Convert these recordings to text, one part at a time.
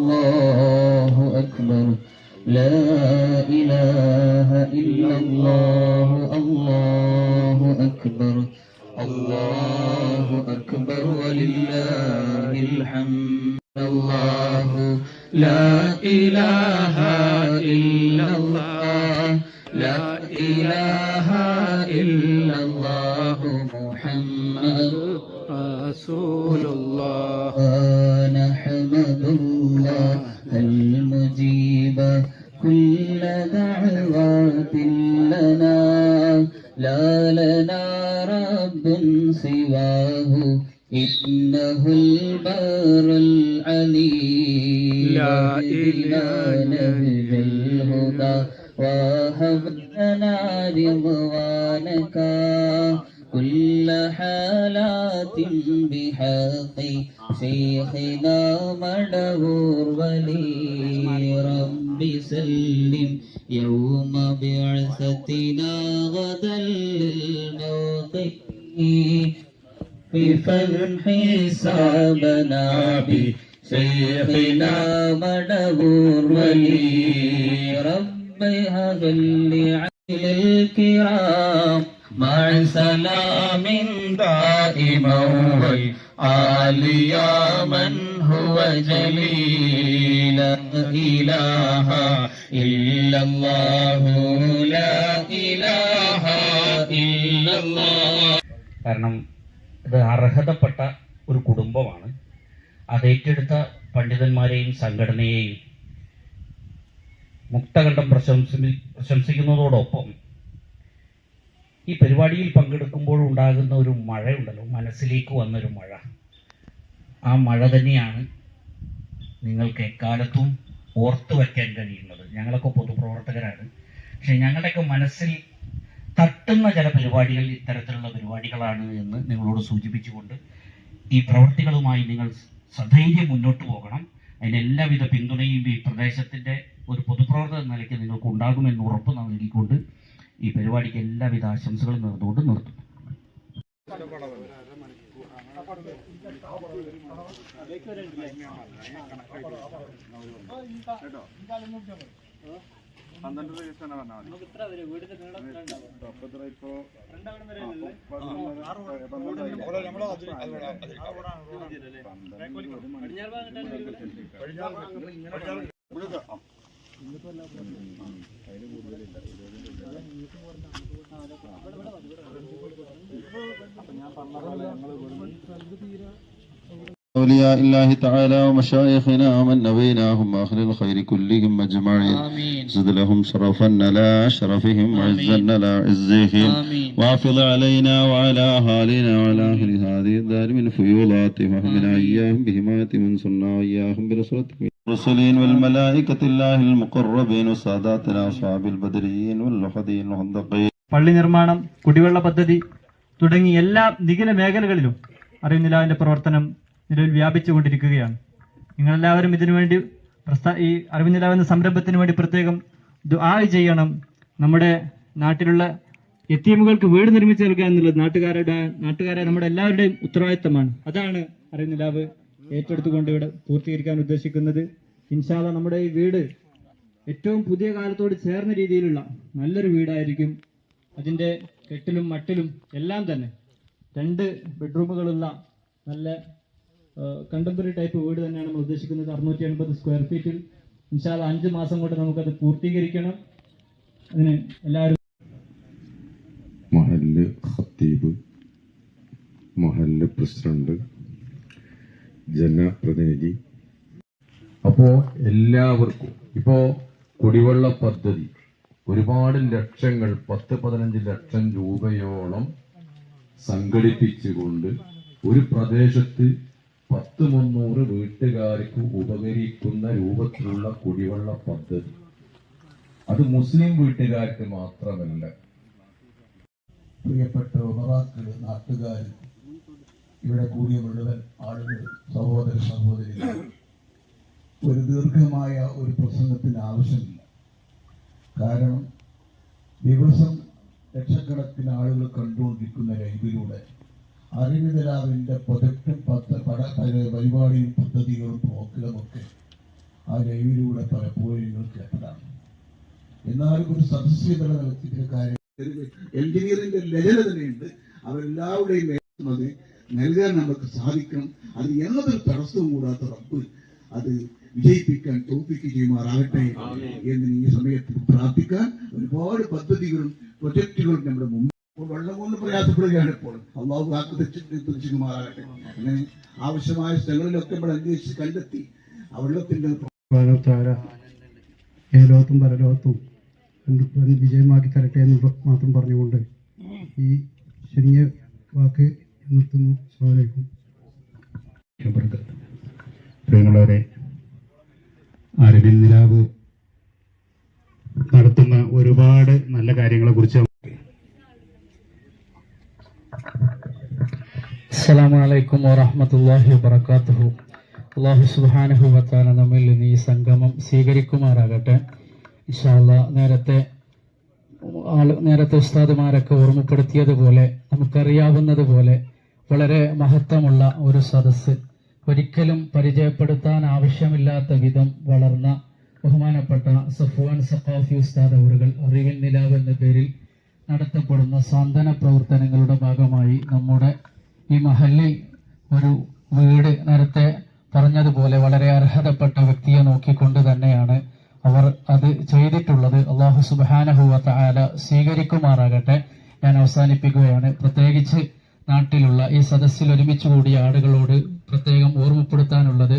الله أكبر. لا إله إلا الله الله أكبر. الله أكبر ولله الحمد. الله. لا إله إلا الله. لا إله إلا الله. محمد رسول الله. لا لنا رب سواه إنه البر العلي لا إله نهج الهدى وهب لنا رضوانك كل حالات بحق شيخنا مدهور ولي. رب سلم يوم بعثتنا غدا للموقف بفن حسابنا بشيخنا مدهور ولي. رب هب الكرام. مع سلام دائما والآل يا من هو جليل لا إله إلا الله لا إله إلا الله കാരണം ഇത് അർഹതപ്പെട്ട ഒരു കുടുംബമാണ് അത് ഏറ്റെടുത്ത പണ്ഡിതന്മാരെയും സംഘടനയെയും മുക്തകണ്ഠം പ്രശംസി പ്രശംസിക്കുന്നതോടൊപ്പം ഈ പരിപാടിയിൽ പങ്കെടുക്കുമ്പോൾ ഉണ്ടാകുന്ന ഒരു മഴയുണ്ടല്ലോ മനസ്സിലേക്ക് വന്നൊരു മഴ. ആ മഴ തന്നെയാണ് നിങ്ങൾക്ക് എക്കാലത്തും ഓർത്തു വയ്ക്കാൻ കഴിയുന്നത്. ഞങ്ങളൊക്കെ പൊതുപ്രവർത്തകരാണ്. പക്ഷെ ഞങ്ങളുടെയൊക്കെ മനസ്സിൽ തട്ടുന്ന ചില പരിപാടികൾ ഇത്തരത്തിലുള്ള പരിപാടികളാണ് എന്ന് നിങ്ങളോട് സൂചിപ്പിച്ചുകൊണ്ട് ഈ പ്രവൃത്തികളുമായി നിങ്ങൾ സധൈര്യം മുന്നോട്ട് പോകണം. അതിന് എല്ലാവിധ പിന്തുണയും ഈ പ്രദേശത്തിന്റെ ഒരു പൊതുപ്രവർത്തക നിലയ്ക്ക് നിങ്ങൾക്ക് ഉണ്ടാകുമെന്ന് ഉറപ്പ് നൽകിക്കൊണ്ട് ഈ പരിപാടിക്ക് എല്ലാവിധ ആശംസകളും നേർന്നുകൊണ്ട് നിർത്തുന്നു. പന്ത്രണ്ട് ദിവസം തന്നെ പറഞ്ഞാൽ മതി ഇപ്പൊ أولياء الله تعالى ومشايخنا ومن نويناهم وأهل الخير كلهم أجمعين. زد لهم شرفا على شرفهم وعزا على عزهم. وافض علينا وعلى أهالينا وعلى أهل هذه الدار من فيولاتهم وحمنا إياهم بهمات من صنع إياهم برسولتهم. المرسلين والملائكة الله المقربين وساداتنا أصحاب البدريين واللحدين والخندقين പള്ളി നിർമ്മാണം കുടിവെള്ള പദ്ധതി തുടങ്ങി എല്ലാ നിഖില മേഖലകളിലും അറിവുനിലാവിന്റെ പ്രവർത്തനം നിലവിൽ വ്യാപിച്ചുകൊണ്ടിരിക്കുകയാണ് നിങ്ങളെല്ലാവരും ഇതിനുവേണ്ടി പ്രസ്ഥാ ഈ അറിവുനിലാവ് എന്ന സംരംഭത്തിന് വേണ്ടി പ്രത്യേകം ദുആ ചെയ്യണം നമ്മുടെ നാട്ടിലുള്ള എത്തിയമുകൾക്ക് വീട് നിർമ്മിച്ചു നൽകുക എന്നുള്ളത് നാട്ടുകാരുടെ നാട്ടുകാരെ നമ്മുടെ എല്ലാവരുടെയും ഉത്തരവാദിത്തമാണ് അതാണ് അറിവുനിലാവ് ഏറ്റെടുത്തുകൊണ്ട് ഇവിടെ പൂർത്തീകരിക്കാൻ ഉദ്ദേശിക്കുന്നത് ഇൻഷാല്ല നമ്മുടെ ഈ വീട് ഏറ്റവും പുതിയ കാലത്തോട് ചേർന്ന രീതിയിലുള്ള നല്ലൊരു വീടായിരിക്കും. അതിന്റെ കെട്ടിലും മട്ടിലും എല്ലാം തന്നെ രണ്ട് ബെഡ്റൂമുകളുള്ള നല്ല കണ്ടംപററി ടൈപ്പ് വീട് തന്നെയാണ് നമ്മൾ ഉദ്ദേശിക്കുന്നത്. അറുന്നൂറ്റി എൺപത് സ്ക്വയർ ഫീറ്റിൽ ഇൻഷാല്ല അഞ്ച് മാസം കൊണ്ട് നമുക്കത് പൂർത്തീകരിക്കണം. അതിന് എല്ലാവരും മഹല്ല് ഖത്തീബ് മഹല്ല് പ്രസിഡന്റ് ജനപ്രതിനിധി. അപ്പോൾ എല്ലാവർക്കും ഇപ്പോ കുടിവെള്ള പദ്ധതി. ഒരുപാട് ലക്ഷങ്ങൾ പത്ത് പതിനഞ്ച് ലക്ഷം രൂപയോളം സംഘടിപ്പിച്ചുകൊണ്ട് ഒരു പ്രദേശത്ത് പത്ത് മുന്നൂറ് വീട്ടുകാർക്ക് ഉപകരിക്കുന്ന രൂപത്തിലുള്ള കുടിവെള്ള പദ്ധതി. അത് മുസ്ലിം വീട്ടുകാർക്ക് മാത്രമല്ല. പ്രിയപ്പെട്ട ഉമറാക്കൾ നാട്ടുകാർ ഇവിടെ കൂടിയ മുഴുവൻ ആളുകൾ സഹോദര സഹോദരികൾ. ഒരു ദീർഘമായ ഒരു പ്രസംഗത്തിന് ആവശ്യമില്ല. കാരണം ദിവസം ലക്ഷക്കണക്കിന് ആളുകൾ കണ്ടുകൊണ്ടിരിക്കുന്ന ലൈവിലൂടെ അറിവിതലാവിന്റെ പ്രൊജക്റ്റും പത്ത് പട പരിപാടിയും പദ്ധതികളും പ്രോഗ്രാമൊക്കെ ആ ലൈവിലൂടെ പലപ്പോഴും നിങ്ങൾക്ക് കേട്ടതാണ്. എന്നാലും ഒരു സദസ്യതല നിലനിൽക്കുന്ന കാര്യം എഞ്ചിനീയറിന്റെ ലജന തന്നെയുണ്ട് അവരെല്ലാവരുടെയും അത് നൽകാൻ നമുക്ക് സാധിക്കണം അത് എന്നതൊരു തടസ്സവും കൂടാത്ത റബ്ബ് അത് വിജയിപ്പിക്കാൻ തോപ്പിക്ക് ചെയ്യുമാറാകട്ടെ എന്ന് ഈ സമയത്ത് പ്രാർത്ഥിക്കാൻ ഒരുപാട് പദ്ധതികളും പ്രൊജക്ടുകളും നമ്മുടെ മുമ്പിൽ ഇപ്പോൾ വെള്ളം കൊണ്ട് പ്രയാസപ്പെടുകയാണ് ഇപ്പോൾ. അള്ളാഹു കാത്തു തെറ്റിച്ചുമാറാകട്ടെ അങ്ങനെ ആവശ്യമായ സ്ഥലങ്ങളിലൊക്കെ നമ്മൾ അന്വേഷിച്ച് കണ്ടെത്തി ആ വെള്ളത്തിന്റെ ഏലോത്തും ഏ ലോകത്തും പരലോകത്തും വിജയമാക്കി തരട്ടെ എന്ന് മാത്രം പറഞ്ഞുകൊണ്ട് ഈ ചെറിയ വാക്ക് നിർത്തുന്നു സ്വാഗതം പ്രിയമുള്ളവരെ അറിവിൻ നിലാവ് നടത്തുന്ന ഒരുപാട് നല്ല കാര്യങ്ങളെ കുറിച്ച് അസ്സലാമു അലൈക്കും വറഹ്മത്തുള്ളാഹി വബറകാതുഹു അല്ലാഹു സുബ്ഹാനഹു വതആല നമ്മിൽ നിന്ന് ഈ സംഗമം സ്വീകരിക്കുമാറാകട്ടെ. ഇൻഷാ അല്ലാ നേരത്തെ ആൾ നേരത്തെ ഉസ്താദുമാരൊക്കെ ഓർമ്മപ്പെടുത്തിയതുപോലെ നമുക്കറിയാവുന്നതുപോലെ വളരെ മഹത്വമുള്ള ഒരു സദസ്സ്. ഒരിക്കലും പരിചയപ്പെടുത്താൻ ആവശ്യമില്ലാത്ത വിധം വളർന്ന ബഹുമാനപ്പെട്ട സഫുവാൻ സഖാഫി ഉസ്താദ് അവറുകൾ അറിവിൻ നിലാവ് എന്ന പേരിൽ നടത്തപ്പെടുന്ന സാന്ത്വന പ്രവർത്തനങ്ങളുടെ ഭാഗമായി നമ്മുടെ ഈ മഹല്ലിൽ ഒരു വീട് നേരത്തെ പറഞ്ഞതുപോലെ വളരെ അർഹതപ്പെട്ട വ്യക്തിയെ നോക്കിക്കൊണ്ട് തന്നെയാണ് അവർ അത് ചെയ്തിട്ടുള്ളത്. അള്ളാഹു സുബാനഹുവ ആല സ്വീകരിക്കുമാറാകട്ടെ. ഞാൻ അവസാനിപ്പിക്കുകയാണ്. പ്രത്യേകിച്ച് നാട്ടിലുള്ള ഈ സദസ്സിൽ ഒരുമിച്ച് കൂടിയ ആളുകളോട് പ്രത്യേകം ഓർമ്മപ്പെടുത്താനുള്ളത്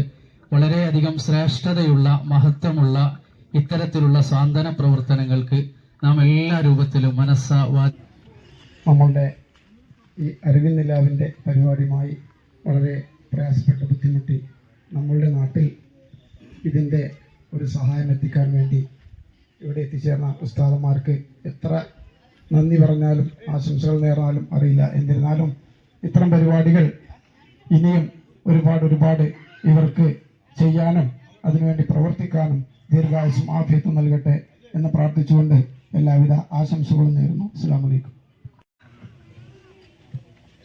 വളരെയധികം ശ്രേഷ്ഠതയുള്ള മഹത്വമുള്ള ഇത്തരത്തിലുള്ള സാന്ത്വന പ്രവർത്തനങ്ങൾക്ക് നാം എല്ലാ രൂപത്തിലും മനസ്സ നമ്മളുടെ ഈ അറിവിൻ നിലാവിന്റെ പരിപാടിയുമായി വളരെ പ്രയാസപ്പെട്ട് ബുദ്ധിമുട്ടി നമ്മളുടെ നാട്ടിൽ ഇതിന്റെ ഒരു സഹായം എത്തിക്കാൻ വേണ്ടി ഇവിടെ എത്തിച്ചേർന്ന ഉസ്താദന്മാർക്ക് എത്ര നന്ദി പറഞ്ഞാലും ആശംസകൾ നേർന്നാലും അറിയില്ല. എന്നിരുന്നാലും ഇത്തരം പരിപാടികൾ ഇനിയും ഒരുപാട് ഒരുപാട് ഇവർക്ക് ചെയ്യാനും അതിനുവേണ്ടി പ്രവർത്തിക്കാനും ദീർഘായുസും ആഫിയത്തും നൽകട്ടെ എന്ന് പ്രാർത്ഥിച്ചുകൊണ്ട് എല്ലാവിധ ആശംസകളും നേരുന്നു. അസ്സാം വലൈക്കും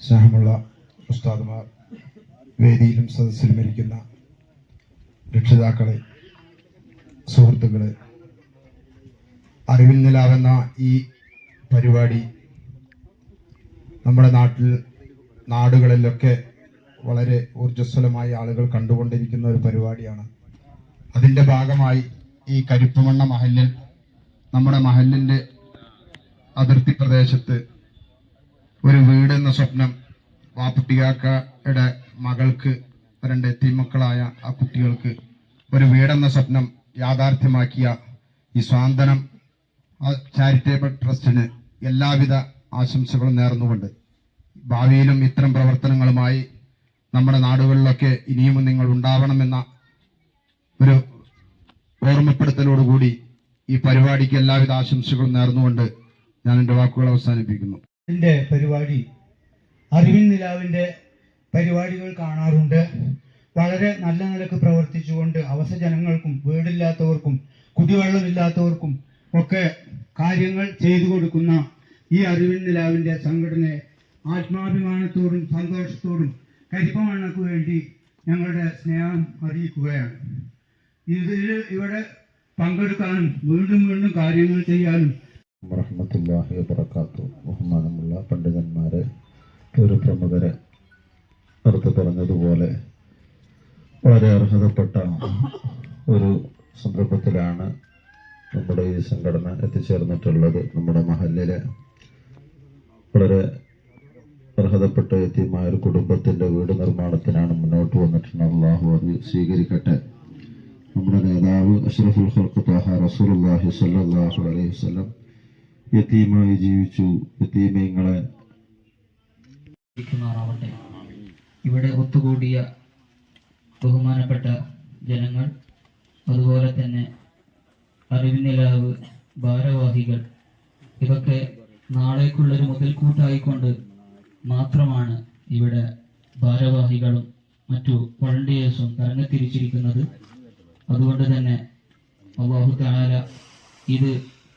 സ്നേഹമുള്ള ഉസ്താദുമാർ വേദിയിലും സദസ്സിലും ഇരിക്കുന്ന രക്ഷിതാക്കളെ സുഹൃത്തുക്കളെ അറിവിൽ നിലാവുന്ന ഈ പരിപാടി. നമ്മുടെ നാട്ടിൽ നാടുകളിലൊക്കെ വളരെ ഊർജസ്വലമായി ആളുകൾ കണ്ടുകൊണ്ടിരിക്കുന്ന ഒരു പരിപാടിയാണ്. അതിന്റെ ഭാഗമായി ഈ കരിപ്പമണ്ണ മഹല്ലിൽ നമ്മുടെ മഹലിന്റെ അതിർത്തി പ്രദേശത്ത് ഒരു വീട് എന്ന സ്വപ്നം വാപ്പുട്ടികാക്കയുടെ മകൾക്ക് രണ്ട് എത്തിമക്കളായ ആ കുട്ടികൾക്ക് ഒരു വീടെന്ന സ്വപ്നം യാഥാർത്ഥ്യമാക്കിയ ഈ സ്വാന്തനം ചാരിറ്റബിൾ ട്രസ്റ്റിന് എല്ലാവിധ ആശംസകളും നേർന്നുകൊണ്ട് ഭാവിയിലും ഇത്തരം പ്രവർത്തനങ്ങളുമായി നമ്മുടെ നാടുകളിലൊക്കെ ഇനിയും നിങ്ങൾ ഉണ്ടാവണമെന്ന ഒരു ഓർമ്മപ്പെടുത്തലോടുകൂടി ഈ പരിപാടിക്ക് എല്ലാവിധ ആശംസകളും നേർന്നുകൊണ്ട് ഞാൻ എന്റെ വാക്കുകൾ അവസാനിപ്പിക്കുന്നു. എന്റെ പരിപാടി അറിവിൻ നിലാവിന്റെ പരിപാടികൾ കാണാറുണ്ട്. വളരെ നല്ല നിലയ്ക്ക് പ്രവർത്തിച്ചുകൊണ്ട് അവസ ജനങ്ങൾക്കും വീടില്ലാത്തവർക്കും കുടിവെള്ളമില്ലാത്തവർക്കും ഒക്കെ കാര്യങ്ങൾ ചെയ്തു കൊടുക്കുന്ന ഈ അറിവിൻ നിലാവിന്റെ സംഘടനയെ ആത്മാഭിമാനത്തോടും സന്തോഷത്തോടും കരിപ്പമണ്ണക്ക് വേണ്ടി ഞങ്ങളുടെ സ്നേഹം അറിയിക്കുകയാണ്. ഇതിൽ ഇവിടെ പങ്കെടുക്കാനും വീണ്ടും വീണ്ടും കാര്യങ്ങൾ ചെയ്യാനും റഹ്മത്തുല്ലാഹി ബഹുമാനമുള്ള പണ്ഡിതന്മാരെ ഒരു പ്രമുഖരെ അടുത്ത് പറഞ്ഞതുപോലെ വളരെ അർഹതപ്പെട്ട ഒരു സംരംഭത്തിലാണ് നമ്മുടെ ഈ സംഘടന എത്തിച്ചേർന്നിട്ടുള്ളത് നമ്മുടെ മഹലിലെ വളരെ അർഹതപ്പെട്ട എത്തിയമായ ഒരു കുടുംബത്തിന്റെ വീട് നിർമ്മാണത്തിനാണ് മുന്നോട്ട് വന്നിട്ടുള്ള അള്ളാഹു അത് സ്വീകരിക്കട്ടെ. നമ്മുടെ നേതാവ് അഷ്റഫുൽ ഖൽഖ് റസൂലുള്ളാഹി സ്വല്ലല്ലാഹു അലൈഹി വസല്ലം യതീമായി ജീവിച്ചു. ഇരിക്കുമാറാവട്ടെ ഇവിടെ ഒത്തുകൂടിയ ബഹുമാനപ്പെട്ട ജനങ്ങൾ അതുപോലെ തന്നെ അറിവിനിലാവ് ഭാരവാഹികൾ. ഇതൊക്കെ നാളേക്കുള്ളൊരു മുതൽക്കൂട്ടായിക്കൊണ്ട് മാത്രമാണ് ഇവിടെ ഭാരവാഹികളും മറ്റു വളണ്ടിയേഴ്സും തരംഗത്തിരിച്ചിരിക്കുന്നത് അതുകൊണ്ട് തന്നെ അള്ളാഹു താല ഇത്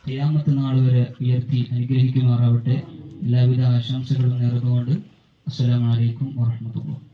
ഖിയാമത്ത് നാൾ വരെ ഉയർത്തി അനുഗ്രഹിക്കുമാറാവട്ടെ. എല്ലാവിധ ആശംസകളും നേർന്നുകൊണ്ട് അസ്സലാമു അലൈക്കും വറഹ്മത്തുള്ളാഹി